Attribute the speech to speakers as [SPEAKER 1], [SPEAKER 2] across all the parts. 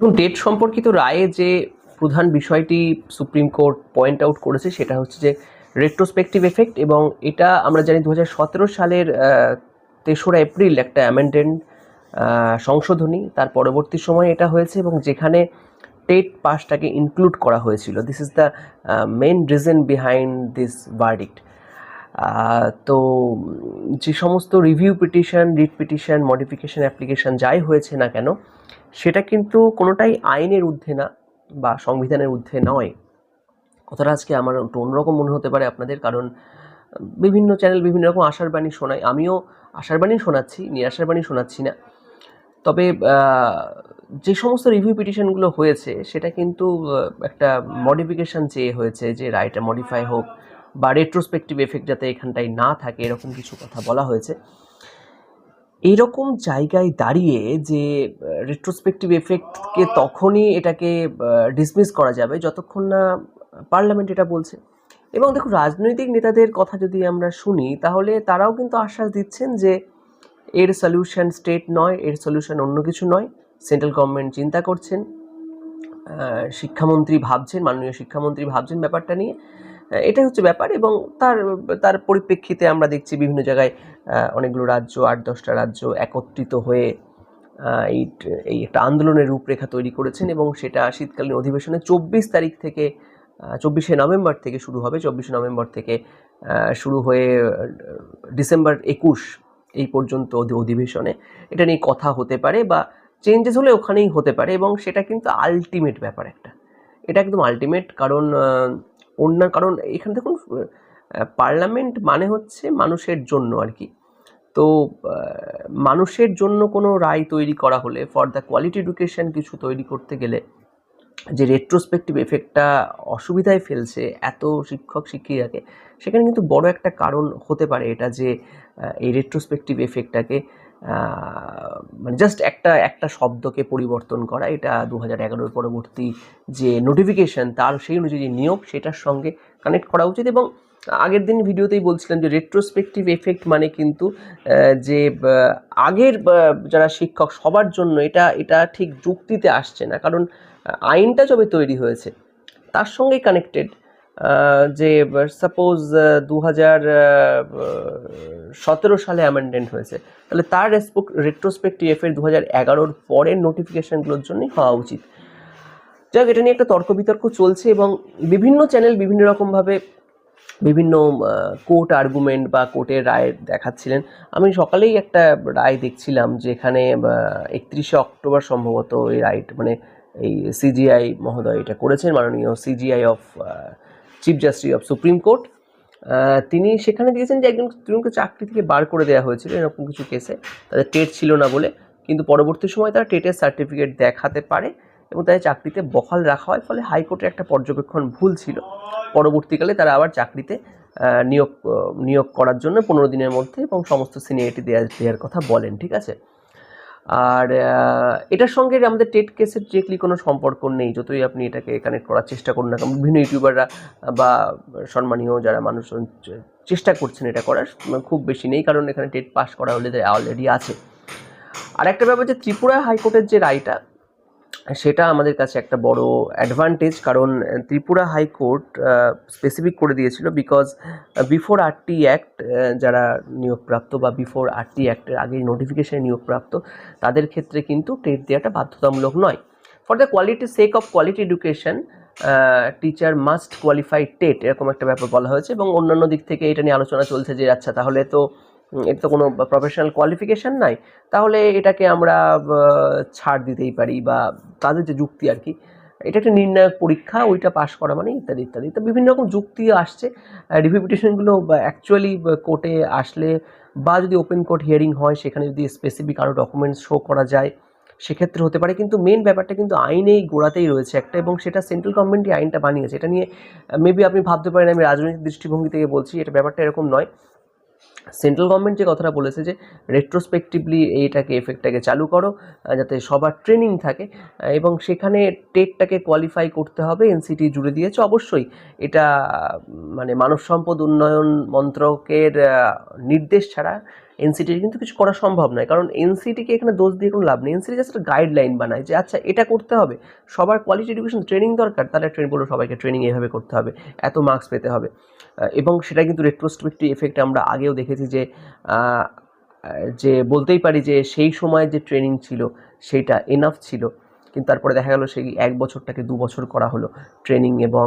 [SPEAKER 1] এবং টেট সম্পর্কিত রায়ে যে প্রধান বিষয়টি সুপ্রিম কোর্ট পয়েন্ট আউট করেছে, সেটা হচ্ছে যে রেট্রোস্পেকটিভ এফেক্ট এবং এটা আমরা জানি দু হাজার সতেরো সালের তেসরা এপ্রিল একটা অ্যামেন্ডেন্ট সংশোধনী। তার পরবর্তী সময়ে এটা হয়েছে এবং যেখানে টেট পাসটাকে ইনক্লুড করা হয়েছিল। This is the main reason behind this verdict তো যে সমস্ত review petition writ petition modification application যাই হয়েছে না কেন সেটা কিন্তু কোনোটাই আইনের ঊর্ধ্বে না বা সংবিধানের ঊর্ধ্বে নয়। কথাটা আজকে আমার একটু অন্যরকম মনে হতে পারে আপনাদের, কারণ বিভিন্ন চ্যানেল বিভিন্ন রকম আশার বাণী শোনায়। আমিও আশার বাণী শোনাচ্ছি, নিরাশার বাণী শোনাচ্ছি না। তবে যে সমস্ত রিভিউ পিটিশনগুলো হয়েছে, সেটা কিন্তু একটা মডিফিকেশন চেয়ে হয়েছে যে রায়টা মডিফাই হোক বা রেট্রোস্পেক্টিভ এফেক্ট যাতে এখানটায় না থাকে, এরকম কিছু কথা বলা হয়েছে। এইরকম জায়গায় দাঁড়িয়ে যে রেট্রোস্পেক্টিভ এফেক্টকে তখনই এটাকে ডিসমিস করা যাবে যতক্ষণ না পার্লামেন্ট এটা বলছে। এবং দেখুন, রাজনৈতিক নেতাদের কথা যদি আমরা শুনি, তাহলে তারাও কিন্তু আশ্বাস দিচ্ছেন যে, এর সলিউশন স্টেট নয়, এর সলিউশন অন্য কিছু নয়। সেন্ট্রাল গভর্নমেন্ট চিন্তা করছেন শিক্ষামন্ত্রী ভাবছেন, মাননীয় শিক্ষামন্ত্রী ভাবছেন ব্যাপারটা নিয়ে। এটাই হচ্ছে ব্যাপার এবং তার তার পরিপ্রেক্ষিতে আমরা দেখছি বিভিন্ন জায়গায় অনেকগুলো রাজ্য, আট দশটা রাজ্য একত্রিত হয়ে এই এই একটা আন্দোলনের রূপরেখা তৈরি করেছেন এবং সেটা শীতকালীন অধিবেশনে চব্বিশ তারিখ থেকে চব্বিশে নভেম্বর থেকে শুরু হবে। চব্বিশে নভেম্বর থেকে শুরু হয়ে ডিসেম্বর একুশ এই পর্যন্ত অধিবেশনে এটা নিয়ে কথা হতে পারে বা চেঞ্জেস হলে ওখানেই হতে পারে এবং সেটা কিন্তু আলটিমেট ব্যাপার একটা। এটা একদম আলটিমেট কারণ অন্য কারণ এখানে দেখুন পার্লামেন্ট মানে হচ্ছে মানুষের জন্য আর কি। তো মানুষের জন্য কোনো রায় তৈরি করা হলে ফর দ্য কোয়ালিটি এডুকেশন কিছু তৈরি করতে গেলে, যে রেট্রোস্পেক্টিভ এফেক্টটা অসুবিধায় ফেলছে এত শিক্ষক শিক্ষিকাকে, সেখানে কিন্তু বড় একটা কারণ হতে পারে এটা যে এই রেট্রোস্পেক্টিভ এফেক্টটাকে মানে জাস্ট একটা একটা শব্দকে পরিবর্তন করা, এটা দু হাজার এগারোর পরবর্তী যে নোটিফিকেশন তার সেই অনুযায়ী নিয়োগ সেটার সঙ্গে কানেক্ট করা উচিত এবং আগের দিন ভিডিওতেই বলছিলাম যে রেট্রোস্পেক্টিভ এফেক্ট মানে কিন্তু যে আগের যারা শিক্ষক, সবার জন্য এটা এটা ঠিক যুক্তিতে আসছে না। কারণ আইনটা যবে তৈরি হয়েছে, তার সঙ্গেই কানেক্টেড যে সাপোজ দু হাজার সতেরো সালে অ্যামেন্ডেন্ট হয়েছে, তাহলে তার রেট্রোস্পেক্টিভ এফেক্ট দু হাজার এগারোর পরের নোটিফিকেশনগুলোর জন্যই হওয়া উচিত। যাক, এটা নিয়ে একটা তর্ক বিতর্ক চলছে এবং বিভিন্ন চ্যানেল বিভিন্ন রকমভাবে বিভিন্ন কোর্ট আর্গুমেন্ট বা কোর্টের রায় দেখাচ্ছিলেন। আমি সকালেই একটা রায় দেখছিলাম যেখানে একত্রিশে অক্টোবর সম্ভবত এই রাইট মানে এই সিজিআই মহোদয় এটা করেছেন, মাননীয় CJI of chief justice of supreme court তিনি সেখানে দিয়েছেন যে একজন তৃণমূলকে চাকরি থেকে বার করে দেওয়া হয়েছিল এরকম কিছু কেসে তাদের টেট ছিল না বলে, কিন্তু পরবর্তী সময় তারা টেটের সার্টিফিকেট দেখাতে পারে এবং তাদের চাকরিতে বহাল রাখা হয়, ফলে হাইকোর্টের একটা পর্যবেক্ষণ ভুল ছিল। পরবর্তীকালে তারা আবার চাকরিতে নিয়োগ নিয়োগ করার জন্য পনেরো দিনের মধ্যে এবং সমস্ত সিনিয়রিটি দেওয়া দেওয়ার কথা বলেন, ঠিক আছে? আর এটার সঙ্গে আমাদের টেট কেসের ডিরেক্টলি কোনো সম্পর্ক নেই। যতই আপনি এটাকে কানেক্ট করার চেষ্টা করুন না বিভিন্ন ইউটিউবাররা বা সম্মানীয় যারা মানুষজন চেষ্টা করছেন এটা করার খুব বেশি নেই, কারণ এখানে টেট পাস করা হলে অলরেডি আছে। আর একটা ব্যাপার যে ত্রিপুরা হাইকোর্টের যে রায়টা সেটা আমাদের কাছে একটা বড় অ্যাডভান্টেজ কারণ ত্রিপুরা হাইকোর্ট স্পেসিফিক করে দিয়েছিল বিকজ বিফোর আরটি অ্যাক্ট যারা নিয়োগপ্রাপ্ত বা বিফোর আরটি অ্যাক্টের আগে নোটিফিকেশনে নিয়োগপ্রাপ্ত, তাদের ক্ষেত্রে কিন্তু টেট দেওয়াটা বাধ্যতামূলক নয়। For the quality sake of quality education teacher must qualify TET এরকম একটা ব্যাপার বলা হয়েছে এবং অন্যান্য দিক থেকে এটা নিয়ে আলোচনা চলছে যে আচ্ছা তাহলে তো এটা তো কোনো প্রফেশনাল কোয়ালিফিকেশান নাই, তাহলে এটাকে আমরা ছাড় দিতেই পারি বা তাদের যে যুক্তি আর কি, এটা একটা নির্ণায়ক পরীক্ষা, ওইটা পাশ করা মানে ইত্যাদি ইত্যাদি। তো বিভিন্ন রকম যুক্তি আসছে রিভিউ পিটিশনগুলো অ্যাকচুয়ালি কোর্টে আসলে, বা যদি ওপেন কোর্ট হিয়ারিং হয়, সেখানে যদি স্পেসিফিক আরও ডকুমেন্টস শো করা যায়, সেক্ষেত্রে হতে পারে। কিন্তু মেন ব্যাপারটা কিন্তু আইনেই গোড়াতেই রয়েছে একটা, এবং সেটা সেন্ট্রাল গভর্নমেন্টই আইনটা বানিয়েছে। এটা নিয়ে মেবি আপনি ভাবতে পারেন, আমি রাজনৈতিক দৃষ্টিভঙ্গি থেকে বলছি, এটা ব্যাপারটা এরকম নয়। সেন্ট্রাল গভর্নমেন্ট যে কথাটা বলেছে যে রেট্রোস্পেকটিভলি এইটাকে এফেক্টটাকে চালু করো যাতে সবার ট্রেনিং থাকে এবং সেখানে টেটটাকে কোয়ালিফাই করতে হবে এনসিটি জুড়ে দিয়েছে। অবশ্যই এটা মানে মানব সম্পদ উন্নয়ন মন্ত্রকের নির্দেশ ছাড়া এনসিটির কিন্তু কিছু করা সম্ভব নয়। কারণ এনসিটিকে এখানে দোষ দিয়ে কোনো লাভ নেই। এনসিটি জাস্ট একটা গাইডলাইন বানায় যে আচ্ছা এটা করতে হবে। সবার কোয়ালিটি এডুকেশন ট্রেনিং দরকার, তাহলে ট্রেন বলব সবাইকে ট্রেনিং এভাবে করতে হবে, এত মার্কস পেতে হবে। এবং সেটা কিন্তু রেট্রোস্পেক্টিভ এফেক্ট আমরা আগেও দেখেছি যে যে বলতেই পারি যে, সেই সময় যে ট্রেনিং ছিল, সেটা এনাফ ছিল। কিন্তু তারপরে দেখা গেল সেই এক বছরটাকে দু বছর করা হলো। ট্রেনিং এবং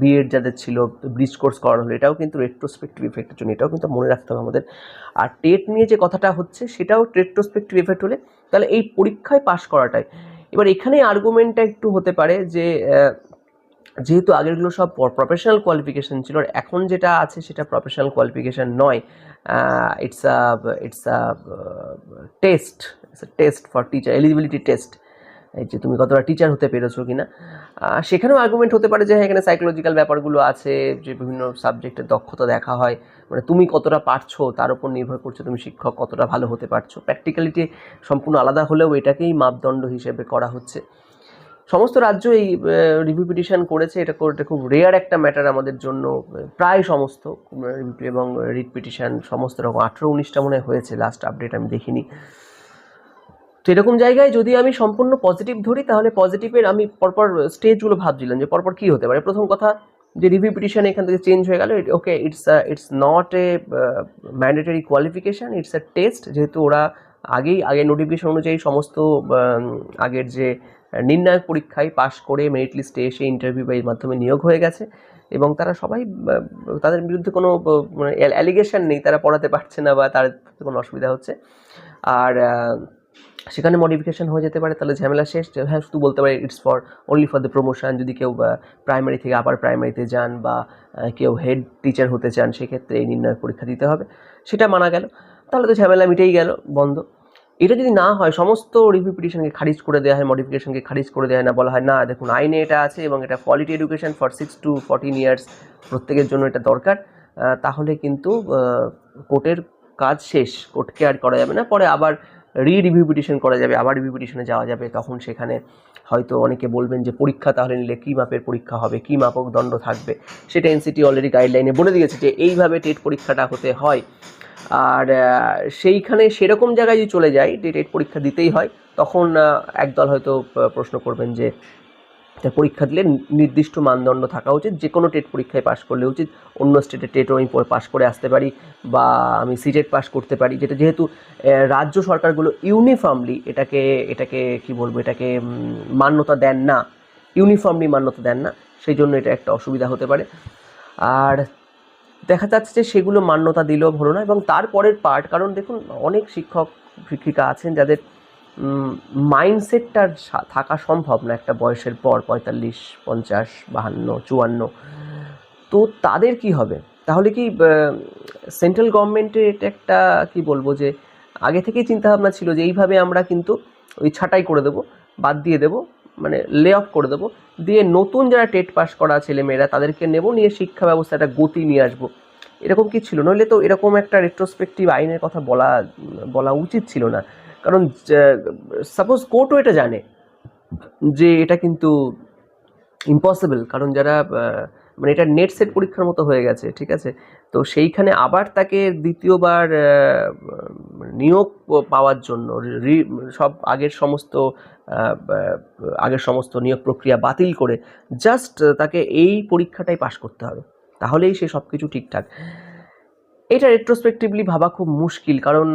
[SPEAKER 1] বিএড যাদের ছিল ব্রিজ কোর্স করানো হলো, এটাও কিন্তু রেট্রোস্পেক্টিভ ইফেক্টের জন্য, এটাও কিন্তু মনে রাখতে হবে আমাদের। আর টেট নিয়ে যে কথাটা হচ্ছে, সেটাও রেট্রোস্পেক্টিভ ইফেক্ট হলে, তাহলে এই পরীক্ষায় পাশ করাটাই। এবার এখানে আর্গুমেন্টটা একটু হতে পারে যে যেহেতু আগেরগুলো সব প্রফেশনাল কোয়ালিফিকেশন ছিল, আর এখন যেটা আছে সেটা প্রফেশনাল কোয়ালিফিকেশান নয় it's a it's a test test for teacher eligibility test এই যে তুমি কতটা টিচার হতে পেরেছ কিনা। সেখানেও আর্গুমেন্ট হতে পারে যে হ্যাঁ এখানে সাইকোলজিক্যাল ব্যাপারগুলো আছে, যে বিভিন্ন সাবজেক্টের দক্ষতা দেখা হয়। মানে তুমি কতটা পারছ, তার উপর নির্ভর করছ তুমি শিক্ষক কতটা ভালো হতে পারছ। প্র্যাকটিক্যালিটি সম্পূর্ণ আলাদা হলেও এটাকেই মাপদণ্ড হিসেবে করা হচ্ছে। সমস্ত রাজ্য এই রিভিউ পিটিশন করেছে। এটা করতে খুব রেয়ার একটা ম্যাটার আমাদের জন্য, প্রায় সমস্ত এবং রিট পিটিশন সমস্ত রকম। আঠেরো, উনিশটা মনে হয় হয়েছে। লাস্ট আপডেট আমি দেখিনি। তো এরকম জায়গায় যদি আমি সম্পূর্ণ পজিটিভ ধরি, তাহলে পজিটিভের আমি পরপর স্টেজগুলো ভাবছিলাম যে পরপর কী হতে পারে। প্রথম কথা, যে রিভিউ পিটিশন এখান থেকে চেঞ্জ হয়ে গেল। Okay it's it's not a mandatory qualification it's a test যেহেতু ওরা আগেই আগে নোটিফিকেশন অনুযায়ী সমস্ত আগের যে নির্ণায়ক পরীক্ষায় পাশ করে মেরিট লিস্টে এসে ইন্টারভিউ বা এর মাধ্যমে নিয়োগ হয়ে গেছে। এবং তারা সবাই তাদের বিরুদ্ধে কোনো মানে অ্যালিগেশন নেই, তারা পড়াতে পারছে না বা তার কোনো অসুবিধা হচ্ছে। আর সেখানে মডিফিকেশন হয়ে যেতে পারে, তাহলে ঝামেলা শেষ। হ্যাঁ শুধু বলতে পারে it's for only for the promotion যদি কেউ প্রাইমারি থেকে আবার প্রাইমারিতে যান বা কেউ হেড টিচার হতে চান, সেক্ষেত্রে এই নির্ণয় পরীক্ষা দিতে হবে। সেটা মানা গেল। তাহলে তো ঝামেলা মিটেই গেল, বন্ধ। এটা যদি না হয়, সমস্ত রিভিউ পিটিশনকে খারিজ করে দেওয়া হয় মডিফিকেশনকে খারিজ করে দেওয়া হয় না, বলা হয়, না, দেখুন, আইনে এটা আছে এবং এটা quality education for six to fourteen years প্রত্যেকের জন্য এটা দরকার। তাহলে কিন্তু কোর্টের কাজ শেষ। কোর্টকে আর করা যাবে না। পরে আবার রি রিভিউ পিটিশন করা যাবে, আবার রিভিউ পিটিশনে যাওয়া যাবে। তখন সেখানে হয়তো অনেকে বলবেন যে, পরীক্ষা তাহলে নিলে কী মাপের পরীক্ষা হবে? কী মাপক দণ্ড থাকবে? সেটা এনসিটি অলরেডি গাইডলাইনে বলে দিয়েছে যে, এইভাবে টেট পরীক্ষাটা হতে হয়। আর সেইখানে সেরকম জায়গায় যদি চলে যায়, যে টেট পরীক্ষা দিতেই হয়, তখন একদল হয়তো প্রশ্ন করবেন যে পরীক্ষা দিলে নির্দিষ্ট মানদণ্ড থাকা উচিত। যে কোনো টেট পরীক্ষায় পাশ করলে উচিত। অন্য স্টেটে টেটও আমি পাশ করে আসতে পারি বা আমি সিটেট পাস করতে পারি। যেটা যেহেতু রাজ্য সরকারগুলো ইউনিফর্মলি এটাকে এটাকে কি বলব, এটাকে মান্যতা দেন না। ইউনিফর্মলি মান্যতা দেন না। সেই জন্য এটা একটা অসুবিধা হতে পারে। আর দেখা যাচ্ছে যে সেগুলো মান্যতা দিলেও হলো না। এবং তারপরের পার্ট কারণ দেখুন, অনেক শিক্ষক, শিক্ষিকা আছেন যাদের মাইন্ডসেটটা থাকা সম্ভব না একটা বয়সের পর পঁয়তাল্লিশ, পঞ্চাশ, বাহান্ন, চুয়ান্ন। তো তাদের কি হবে? তাহলে কি সেন্ট্রাল গভর্নমেন্টের এটা একটা, কি বলব যে, আগে থেকেই চিন্তাভাবনা ছিল যে এইভাবে আমরা কিন্তু ওই ছাঁটাই করে দেবো, বাদ দিয়ে দেবো মানে লে অফ করে দেবো, দিয়ে নতুন যারা টেট পাস করা ছেলেমেয়েরা তাদেরকে নেব, নিয়ে শিক্ষা ব্যবস্থা একটা গতি নিয়ে আসব। এরকম কি ছিল? নইলে তো এরকম একটা রেট্রোস্পেক্টিভ আইনের কথা বলা বলা উচিত ছিল না। কারণ সাপোজ কোর্টও এটা জানে যে এটা কিন্তু ইম্পসিবল কারণ যারা মানে এটা নেট সেট পরীক্ষার মতো হয়ে গেছে, ঠিক আছে? তো সেইখানে আবার তাকে দ্বিতীয়বার নিয়োগ পাওয়ার জন্য সব আগের সমস্ত আগের সমস্ত নিয়োগ প্রক্রিয়া বাতিল করে জাস্ট তাকে এই পরীক্ষাটাই পাশ করতে হবে। তাহলেই সে সব কিছু ঠিকঠাক। এটা রেট্রোস্পেক্টিভলি ভাবা খুব মুশকিল, কারণ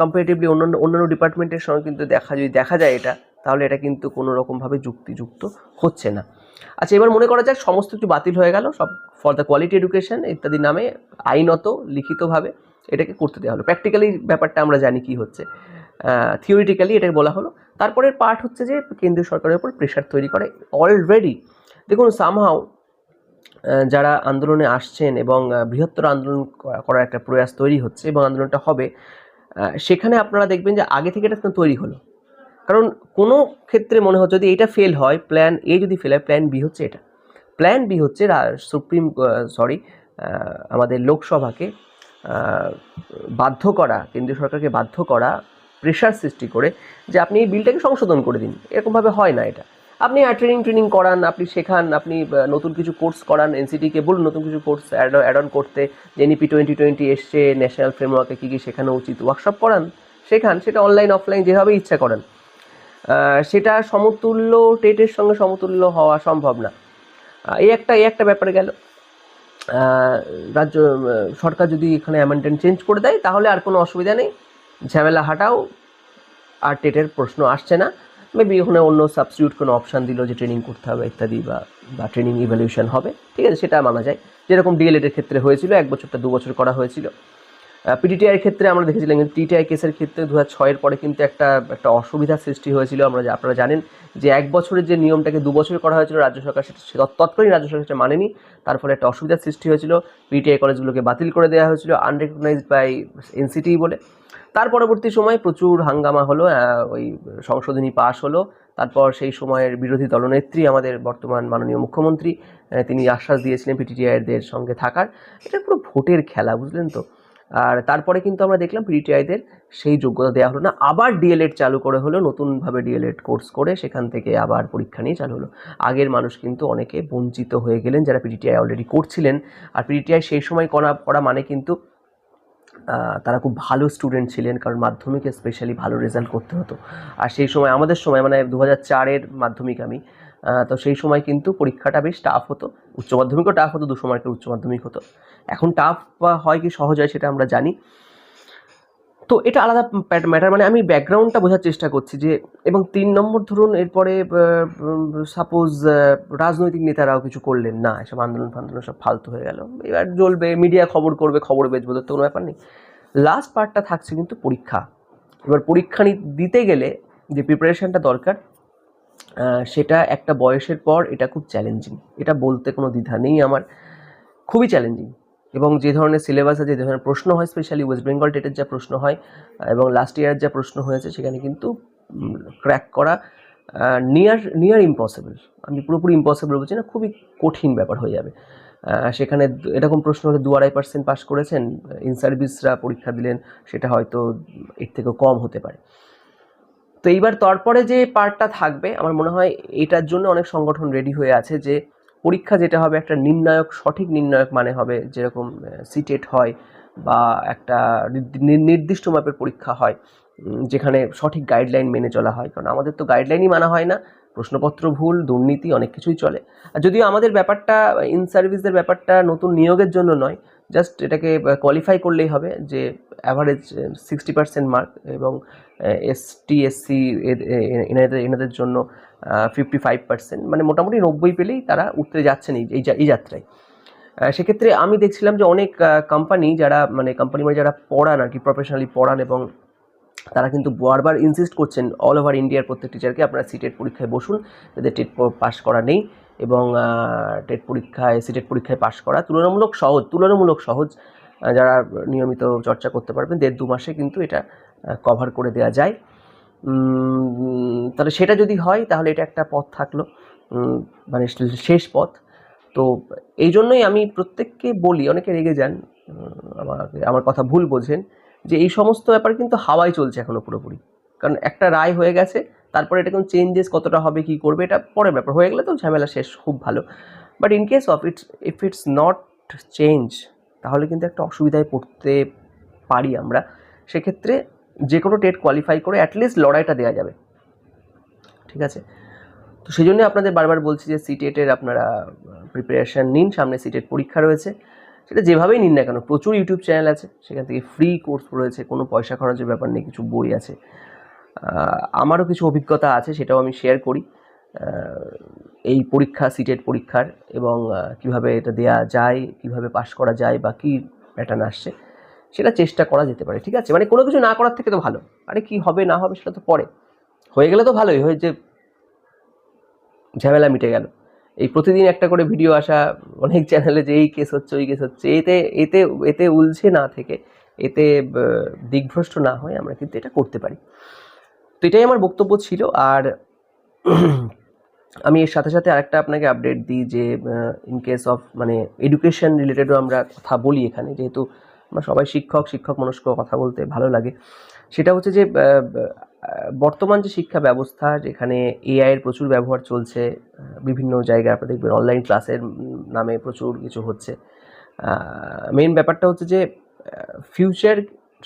[SPEAKER 1] কম্পারেটিভলি অন্যান্য অন্যান্য ডিপার্টমেন্টের সঙ্গে কিন্তু দেখা, যদি দেখা যায় এটা, তাহলে এটা কিন্তু কোনো রকমভাবে যুক্তিযুক্ত হচ্ছে না। আচ্ছা এবার মনে করা যাক, সমস্ত কিছু বাতিল হয়ে গেল, সব ফর দ্য কোয়ালিটি এডুকেশন ইত্যাদি নামে আইনত, লিখিতভাবে এটাকে করতে দেওয়া হলো। প্র্যাকটিক্যালি ব্যাপারটা আমরা জানি কি হচ্ছে। থিওরিটিক্যালি এটাকে বলা হলো। তারপরের পার্ট হচ্ছে যে কেন্দ্রীয় সরকারের উপর প্রেশার তৈরি করে অলরেডি দেখুন সামহাও যারা আন্দোলনে আসছেন এবং বৃহত্তর আন্দোলন করার একটা প্রয়াস তৈরি হচ্ছে এবং আন্দোলনটা হবে সেখানে আপনারা দেখবেন যে আগে থেকে এটা তৈরি হলো। কারণ কোনো ক্ষেত্রে মনে হচ্ছে যদি এটা ফেল হয় প্ল্যান এ যদি ফেল হয় প্ল্যান বি হচ্ছে এটা। প্ল্যান বি হচ্ছে সুপ্রিম সরি আমাদের লোকসভাকে বাধ্য করা, কেন্দ্রীয় সরকারকে বাধ্য করা প্রেশার সৃষ্টি করে যে আপনি এই বিলটাকে সংশোধন করে দিন। এরকমভাবে হয় না এটা। আপনি ট্রেনিং ট্রেনিং করান, আপনি শেখান, আপনি নতুন কিছু কোর্স করান এনসিটিকে বলুন, নতুন কিছু কোর্স অ্যাড অন করতে এনইপি টোয়েন্টি টোয়েন্টি এসছে ন্যাশনাল ফ্রেমওয়ার্কে কী কী শেখানো উচিত ওয়ার্কশপ করান, শেখান, সেটা অনলাইন অফলাইন যেভাবে ইচ্ছা করেন। সেটা সমতুল্য টেটের সঙ্গে সমতুল্য হওয়া সম্ভব না। এই একটা এই একটা ব্যাপারে গেল। রাজ্য সরকার যদি এখানে অ্যামেন্ডেন্ট চেঞ্জ করে দেয়, তাহলে আর কোনো অসুবিধা নেই। ঝামেলা হাটাও, আর টেটের প্রশ্ন আসছে না। মেবি ওখানে অন্য সাবস্টিটিউট কোনো অপশান দিল যে ট্রেনিং করতে হবে ইত্যাদি বা বা ট্রেনিং ইভ্যালুয়েশন হবে। ঠিক আছে, সেটা মানা যায়। যেরকম ডিএলএড এর ক্ষেত্রে হয়েছিল, এক বছরটা দু বছর করা হয়েছিল। পিটিটিআই এর ক্ষেত্রে আমরা দেখেছিলাম কিন্তু টিটিআই কেসের ক্ষেত্রে দু হাজার ছয়ের পরে কিন্তু একটা একটা অসুবিধার সৃষ্টি হয়েছিল। আমরা আপনারা জানেন যে এক বছরের যে নিয়মটাকে দু বছর করা হয়েছিল রাজ্য সরকার, সেটা তৎকালীন রাজ্য সরকার সেটা মানেনি। তার ফলে একটা অসুবিধার সৃষ্টি হয়েছিল। পিটিআই কলেজগুলোকে বাতিল করে দেওয়া হয়েছিল আনরেকগনাইজড বাই এনসিটি বলে। তার পরবর্তী সময় প্রচুর হাঙ্গামা হলো ওই সংশোধনী পাশ হলো। তারপর সেই সময়ের বিরোধী দলনেত্রী, আমাদের বর্তমান মাননীয় মুখ্যমন্ত্রী তিনি আশ্বাস দিয়েছিলেন পিটিটিআইদের সঙ্গে থাকার। এটা পুরো ভোটের খেলা, বুঝলেন তো? আর তারপরে কিন্তু আমরা দেখলাম পিটিআইদের সেই যোগ্যতা দেওয়া হলো না। আবার ডিএলএড চালু করে হলো, নতুনভাবে ডিএলএড কোর্স করে সেখান থেকে আবার পরীক্ষা নিয়ে চালু হলো। আগের মানুষ কিন্তু অনেকে বঞ্চিত হয়ে গেলেন যারা পিটিটিআই অলরেডি করছিলেন। আর পিটিটিআই সেই সময় করা করা মানে কিন্তু তারা খুব ভালো স্টুডেন্ট ছিলেন, কারণ মাধ্যমিকে স্পেশালি ভালো রেজাল্ট করতে হতো। আর সেই সময়, আমাদের সময় মানে দু হাজার চারের মাধ্যমিক আমি তো সেই সময় কিন্তু পরীক্ষাটা বেশ টাফ হতো। উচ্চ মাধ্যমিকও টাফ হতো, দুশো মার্কের উচ্চ মাধ্যমিক হতো। এখন টাফ হয় কি সহজ হয় সেটা আমরা জানি। তো এটা আলাদা ম্যাটার মানে আমি ব্যাকগ্রাউন্ডটা বোঝার চেষ্টা করছি যে, এবং তিন নম্বর ধরুন, এরপরে সাপোজ রাজনৈতিক নেতারাও কিছু করলেন, না, এসব আন্দোলন ফান্দোলন সব ফালতু হয়ে গেল, এবার জ্বলবে মিডিয়া খবর করবে, খবর বেচবে, তো কোনো ব্যাপার নেই। লাস্ট পার্টটা থাকছে কিন্তু পরীক্ষা। এবার পরীক্ষা দিতে গেলে যে প্রিপারেশানটা দরকার সেটা একটা বয়সের পর এটা খুব চ্যালেঞ্জিং এটা বলতে কোনো দ্বিধা নেই আমার। খুবই চ্যালেঞ্জিং এবং যে ধরনের সিলেবাস আছে, যে ধরনের প্রশ্ন হয় স্পেশালি ওয়েস্ট বেঙ্গল টেটের যা প্রশ্ন হয় এবং লাস্ট ইয়ার যা প্রশ্ন হয়েছে, সেখানে কিন্তু ক্র্যাক করা নিয়ার নিয়ার ইম্পসিবল আমি পুরোপুরি ইম্পসিবল বলছি না, খুবই কঠিন ব্যাপার হয়ে যাবে। সেখানে এরকম প্রশ্ন হলে দু আড়াই পার্সেন্ট পাস করেছেন ইন সার্ভিসরা পরীক্ষা দিলেন, সেটা হয়তো এর থেকেও কম হতে পারে। তো এইবার তারপরে যে পার্টটা থাকবে, আমার মনে হয় এটার জন্য অনেক সংগঠন রেডি হয়ে আছে যে পরীক্ষা যেটা হবে, একটা নির্ণায়ক, সঠিক নির্ণায়ক মানে হবে যেরকম সিটেট হয় বা একটা নির্দিষ্ট মাপের পরীক্ষা হয় যেখানে সঠিক গাইডলাইন মেনে চলা হয়। কারণ আমাদের তো গাইডলাইনই মানা হয় না, প্রশ্নপত্র ভুল, দুর্নীতি, অনেক কিছুই চলে। আর যদিও আমাদের ব্যাপারটা ইন সার্ভিসদের ব্যাপারটা নতুন নিয়োগের জন্য নয় জাস্ট এটাকে কোয়ালিফাই করলেই হবে যে অ্যাভারেজ সিক্সটি পার্সেন্ট মার্ক এবং এস টি এসসি এনাদের এনাদের জন্য ফিফটি ফাইভ পার্সেন্ট মানে মোটামুটি নব্বই পেলেই তারা উঠতে যাচ্ছেন এই এই যাত্রায়। সেক্ষেত্রে আমি দেখছিলাম যে অনেক কোম্পানি যারা মানে কোম্পানি মানে যারা পড়ান আর কি প্রফেশনালি পড়ান এবং তারা কিন্তু বারবার ইনসিস্ট করছেন অল ওভার ইন্ডিয়ার প্রত্যেক টিচারকে আপনারা সিটেট পরীক্ষায় বসুন যাদের টেট পাস করা নেই এবং টেট পরীক্ষায় সিটেট পরীক্ষায় পাস করা। তুলনামূলক সহজ তুলনামূলক সহজ যারা নিয়মিত চর্চা করতে পারবেন, দেড় দু মাসে কিন্তু এটা কভার করে দেওয়া যায়। তাহলে সেটা যদি হয়, তাহলে এটা একটা পথ থাকল। মানে শেষ পথ। তো এই জন্যই আমি প্রত্যেককে বলি, অনেকে রেগে যান আমাকে, আমার কথা ভুল বোঝেন, যে এই সমস্ত ব্যাপার কিন্তু হাওয়ায় চলছে এখনও পুরোপুরি। কারণ একটা রায় হয়ে গেছে, তারপরে এটা কোনো চেঞ্জেস কতটা হবে, কি করবে, এটা পরের ব্যাপার। হয়ে গেলে তো ঝামেলা শেষ, খুব ভালো। But in case of it's if it's not change তাহলে কিন্তু একটা অসুবিধায় পড়তে পারি আমরা। সেক্ষেত্রে যে কোনো টেট কোয়ালিফাই করে অ্যাটলিস্ট লড়াইটা দেওয়া যাবে। ঠিক আছে? তো সেই জন্য আপনাদের বারবার বলছি যে সিটেটের আপনারা প্রিপারেশান নিন। সামনে সিটেট পরীক্ষা রয়েছে। সেটা যেভাবেই নিন না কেন, প্রচুর ইউটিউব চ্যানেল আছে। সেখান থেকে ফ্রি কোর্স রয়েছে। কোনো পয়সা খরচের ব্যাপার নেই, কিছু বই আছে। আমারও কিছু অভিজ্ঞতা আছে, সেটাও আমি শেয়ার করি। এই পরীক্ষা সিটেট পরীক্ষার এবং কীভাবে এটা দেয়া যায়, কীভাবে পাশ করা যায় বা কী প্যাটার্ন আসছে। সেটা চেষ্টা করা যেতে পারে, ঠিক আছে? মানে কোনো কিছু না করার থেকে তো ভালো। আরে কি হবে, না হবে, সেটা তো পরে। হয়ে গেলে তো ভালোই, হয়ে যে ঝামেলা মিটে গেল। এই প্রতিদিন একটা করে ভিডিও আসা, অনেক চ্যানেলে যে এই কেস হচ্ছে, ওই কেস হচ্ছে, এতে এতে এতে উলছে না থেকে, এতে দিগ্ভ্রষ্ট না হয়ে আমরা কিন্তু এটা করতে পারি। তো এটাই আমার বক্তব্য ছিল, আর আমি এর সাথে সাথে আরেকটা আপনাকে আপডেট দিই যে ইন কেস অফ মানে এডুকেশন রিলেটেডও আমরা কথা বলি এখানে, যেহেতু আমরা সবাই শিক্ষক শিক্ষক মনস্ক কথা বলতে ভালো লাগে। সেটা হচ্ছে যে বর্তমান যে শিক্ষা ব্যবস্থা, যেখানে এআইয়ের প্রচুর ব্যবহার চলছে বিভিন্ন জায়গায় আপনারা দেখবেন অনলাইন ক্লাসের নামে প্রচুর কিছু হচ্ছে। মেন ব্যাপারটা হচ্ছে যে ফিউচার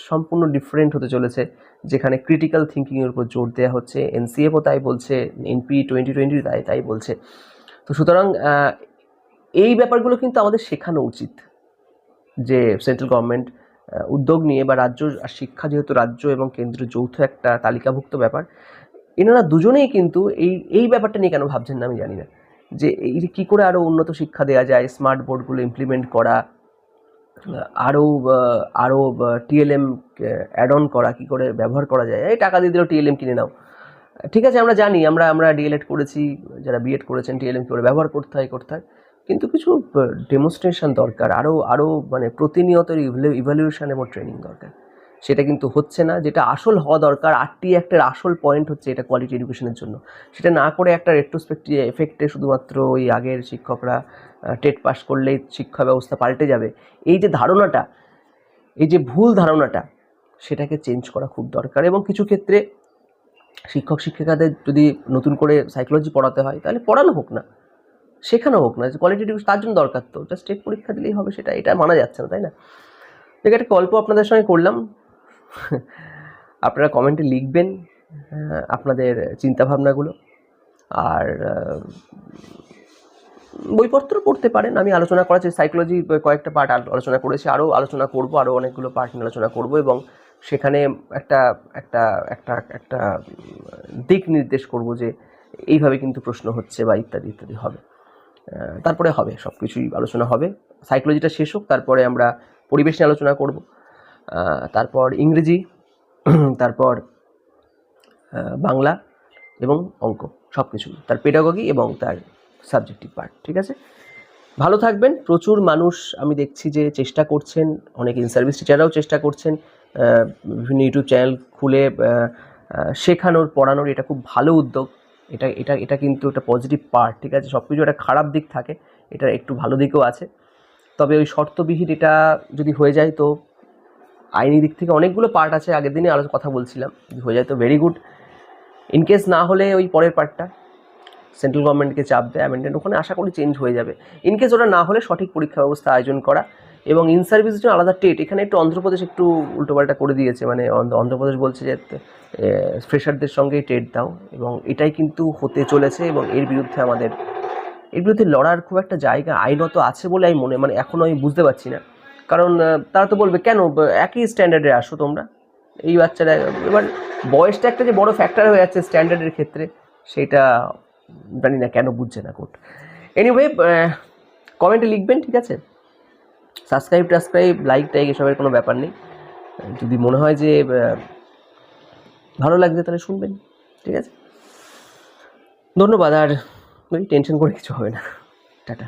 [SPEAKER 1] সম্পূর্ণ ডিফারেন্ট হতে চলেছে। যেখানে ক্রিটিক্যাল থিঙ্কিংয়ের উপর জোর দেওয়া হচ্ছে এনসিএফও তাই বলছে এনপি টোয়েন্টি টোয়েন্টি তাই তাই বলছে। তো সুতরাং এই ব্যাপারগুলো কিন্তু আমাদের শেখানো উচিত। যে সেন্ট্রাল গভর্নমেন্ট উদ্যোগ নিয়ে বা রাজ্য আর শিক্ষা যেহেতু রাজ্য এবং কেন্দ্রের যৌথ একটা তালিকাভুক্ত ব্যাপার, এনারা দুজনেই কিন্তু এই এই ব্যাপারটা নিয়ে কেন ভাবছেন না আমি জানি না। যে এই কী করে আরও উন্নত শিক্ষা দেওয়া যায়, স্মার্ট বোর্ডগুলো ইমপ্লিমেন্ট করা আরও আরও টিএলএম অ্যাড অন করা, কী করে ব্যবহার করা যায়, এই টাকা দিয়ে দিলেও টিএলএম কিনে নাও। ঠিক আছে, আমরা জানি, আমরা আমরা ডিএলএড করেছি, যারা বিএড করেছেন টিএলএম কী করে ব্যবহার করতে হয় করতে হয়। কিন্তু কিছু ডেমনস্ট্রেশন দরকার। আরও আরও মানে প্রতিনিয়ত ইভ্যালুয়েশন এবং ট্রেনিং দরকার। সেটা কিন্তু হচ্ছে না। যেটা আসল হওয়া দরকার, আটটি একটা আসল পয়েন্ট হচ্ছে এটা কোয়ালিটি এডুকেশনের জন্য। সেটা না করে একটা রেট্রোস্পেক্টিভ এফেক্টে শুধুমাত্র ওই আগের শিক্ষকরা টেট পাস করলেই শিক্ষা ব্যবস্থা পাল্টে যাবে। এই যে ধারণাটা, এই যে ভুল ধারণাটা, সেটাকে চেঞ্জ করা খুব দরকার। এবং কিছু ক্ষেত্রে শিক্ষক, শিক্ষিকাদের যদি নতুন করে সাইকোলজি পড়াতে হয়, তাহলে পড়ানো হোক না। শেখানো হোক না যে কোয়ালিটি তার জন্য দরকার তো। জাস্ট টেট পরীক্ষা দিলেই হবে সেটা এটা মানা যাচ্ছে না তাই না? দেখ একটা গল্প আপনাদের সঙ্গে করলাম। আপনারা কমেন্টে লিখবেন আহ, আপনাদের চিন্তাভাবনাগুলো। আর বইপত্র পড়তে পারেন। আমি আলোচনা চেষ্টা সাইকোলজি কয়েকটা পার্ট আলোচনা করেছি আরও আলোচনা করব আরও অনেকগুলো পার্ট নিয়ে আলোচনা করব এবং সেখানে একটা একটা একটা একটা দিক নির্দেশ করব যে এইভাবে কিন্তু প্রশ্ন হচ্ছে বা ইত্যাদি ইত্যাদি হবে। তারপরে হবে সব কিছুই আলোচনা হবে। সাইকোলজিটা শেষ হোক, তারপরে আমরা পরিবেশ নিয়ে আলোচনা করব। তারপর ইংরেজি, তারপর বাংলা এবং অঙ্ক সব কিছুই তার পেডাগগি এবং তার সাবজেক্টিভ পার্ট ঠিক আছে? ভালো থাকবেন, প্রচুর মানুষ আমি দেখছি যে চেষ্টা করছেন, অনেক ইন সার্ভিস টিচাররাও চেষ্টা করছেন বিভিন্ন ইউটিউব চ্যানেল খুলে শেখানোর, পড়ানোর, এটা খুব ভালো উদ্যোগ। এটা এটা এটা কিন্তু একটা পজিটিভ পার্ট ঠিক আছে? সব কিছু একটা খারাপ দিক থাকে এটা একটু ভালো দিকও আছে। তবে ওই শর্তবিহীন এটা যদি হয়ে যায় তো আইনি দিক থেকে অনেকগুলো পার্ট আছে, আগের দিনে আরও কথা বলছিলাম। যদি হয়ে যায় তো ভেরি গুড ইনকেস না হলে ওই পরের পার্টটা সেন্ট্রাল গভর্নমেন্টকে চাপ দেয় অ্যামেন্ডেন্ট ওখানে আশা করি চেঞ্জ হয়ে যাবে। ইনকেস ওটা না হলে সঠিক পরীক্ষা ব্যবস্থা আয়োজন করা এবং ইন সার্ভিসের জন্য আলাদা টেট এখানে একটু অন্ধ্রপ্রদেশ একটু উল্টোপাল্টা করে দিয়েছে মানে অন্ধ্র- অন্ধ্রপ্রদেশ বলছে যে ফ্রেশারদের সঙ্গেই টেট দাও, এবং এটাই কিন্তু হতে চলেছে এবং এর বিরুদ্ধে আমাদের, এর বিরুদ্ধে লড়ার খুব একটা জায়গা আইনত আছে বলে আমি মনে মানে এখনও আমি বুঝতে পারছি না। কারণ তারা তো বলবে, কেন একই স্ট্যান্ডার্ডে আসো তোমরা? এই বাচ্চারা, এবার বয়সটা একটা যে বড় ফ্যাক্টর হয়ে যাচ্ছে স্ট্যান্ডার্ডের ক্ষেত্রে, সেটা জানি না কেন বুঝছে না কোর্ট। এনিওয়ে কমেন্টে লিখবেন, ঠিক আছে? সাবস্ক্রাইব টাসক্রাইব লাইক টাইক এসবের কোনো ব্যাপার নেই। যদি মনে হয় যে ভালো লাগছে তাহলে শুনবেন, ঠিক আছে? ধন্যবাদ, আর ওই টেনশন করে কিছু হবে না। টাটা।